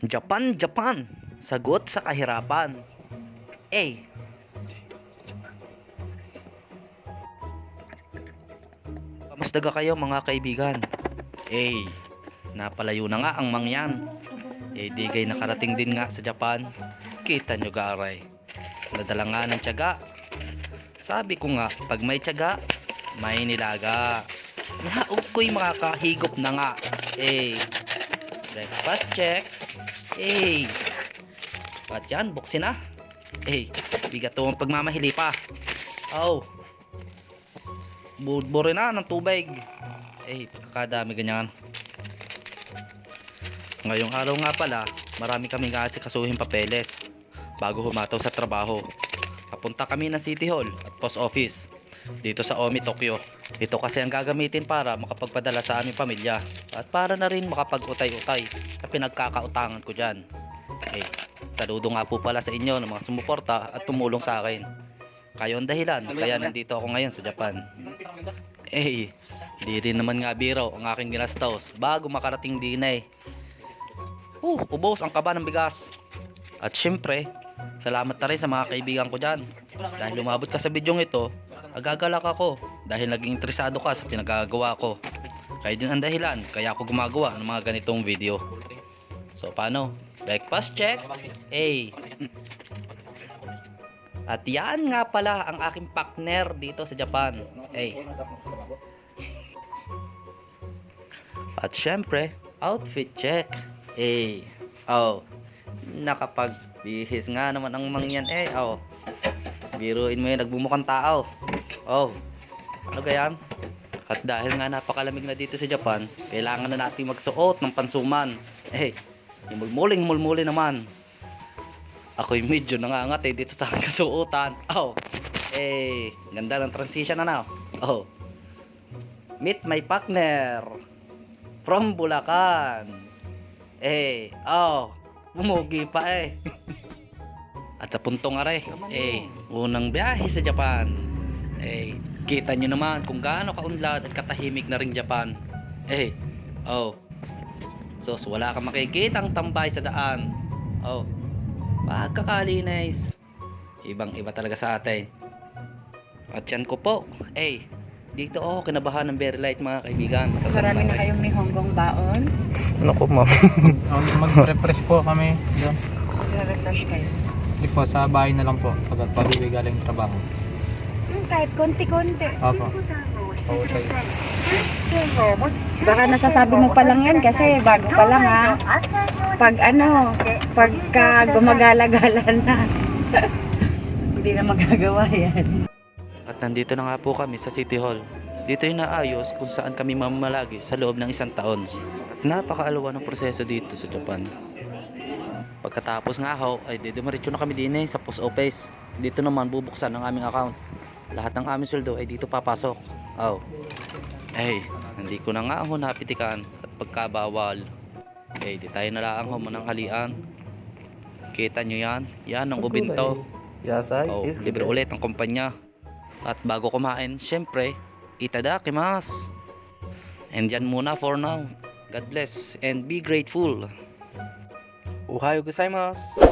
Japan, Japan. Sagot sa kahirapan. A. Kamustaga kayo mga kaibigan? A. Napalayo na nga ang mangyan. Eh di kay nakarating din nga sa Japan. Kita nyo garay. Nadala nga ng tiyaga. Sabi ko nga, pag may tiyaga, may nilaga. Naog ko'y makakahigop na nga. Eh. Breakfast check. Eh. At yan, buksin na. Eh, bigat to ang pagmamahili pa. Oh. Budbore na ng tubig. Eh, pagkakadami ganyan. Ngayong araw nga pala, marami kaming kasuhin papeles bago humataw sa trabaho. Papunta kami ng City Hall at Post Office dito sa Omi, Tokyo. Ito kasi ang gagamitin para makapagpadala sa aming pamilya at para na rin makapag-utay-utay sa pinagkakautangan ko dyan. Eh, saludo nga po pala sa inyo ng mga sumuporta at tumulong sa akin. Kayo ang dahilan, kaya nandito ako ngayon sa Japan. Eh, di rin naman nga biro ang aking ginastos bago makarating din eh. Uh, ubos ang kaba ng bigas. At syempre, salamat na rin sa mga kaibigan ko dyan. Dahil lumabot ka sa bidyong ito, agagalak ako dahil naging interesado ka sa pinagagawa ko. Kaya din ang dahilan, kaya ako gumagawa ng mga ganitong video. So paano? Breakfast check? A. At yan nga pala ang aking partner dito sa Japan. A. At syempre, outfit check. Eh, oh, nakapagbihis nga naman ang mangyan eh, oh. Biruin mo yun, nagbumukhang tao. Oh, ano gayan? At dahil nga napakalamig na dito sa Japan, kailangan na natin magsuot ng pansuman. Eh, mulmuling mulmuli naman. Ako'y medyo nangangat eh dito sa kasuotan. Oh, eh, ganda ng transition na na. Oh, meet my partner from Bulacan. Eh, oh, bumugi pa eh. At sa puntong are, eh, unang biyahe sa Japan. Eh, kita nyo naman kung gaano kaunlad at katahimik na ring Japan. Eh, oh. Sos, wala kang makikitang tambay sa daan. Oh, pagkakalinis. Ibang iba talaga sa atin. At yan ko po. Eh, dito ako kinabahan ng very light mga kaibigan. Marami na kayong may Hongkong baon. Ano ko ma'am? Um, Mag-refresh po kami doon. Magre-refresh kayo. Hindi po, sa bahay na lang po. Pag pag-uwi galing trabaho. Hmm, kahit konti-konti. Opo. Okay. Baka nasasabi mo pa lang yan kasi bago pa lang ha. Pag ano, pagka gumagala-gala na. Hindi na magagawa yan. At nandito na nga po kami sa City Hall. Dito yung naayos kung saan kami mamamalagi sa loob ng isang taon. At napakaalawa ng proseso dito sa Japan. Pagkatapos nga ho, ay didimaritso na kami din eh sa post office. Dito naman bubuksan ang aming account. Lahat ng aming sweldo ay dito papasok. Oh. Eh, hindi ko na nga ho napitikan at pagkabawal. Eh, di tayo na lang ho manang halian. Kita nyo yan? Yan ang ubinto. Yasay Oh, is libre ulit ang kumpanya. At bago kumain, syempre, itadakimasu. And yan muna for now. God bless and be grateful. Ohayo gozaimasu.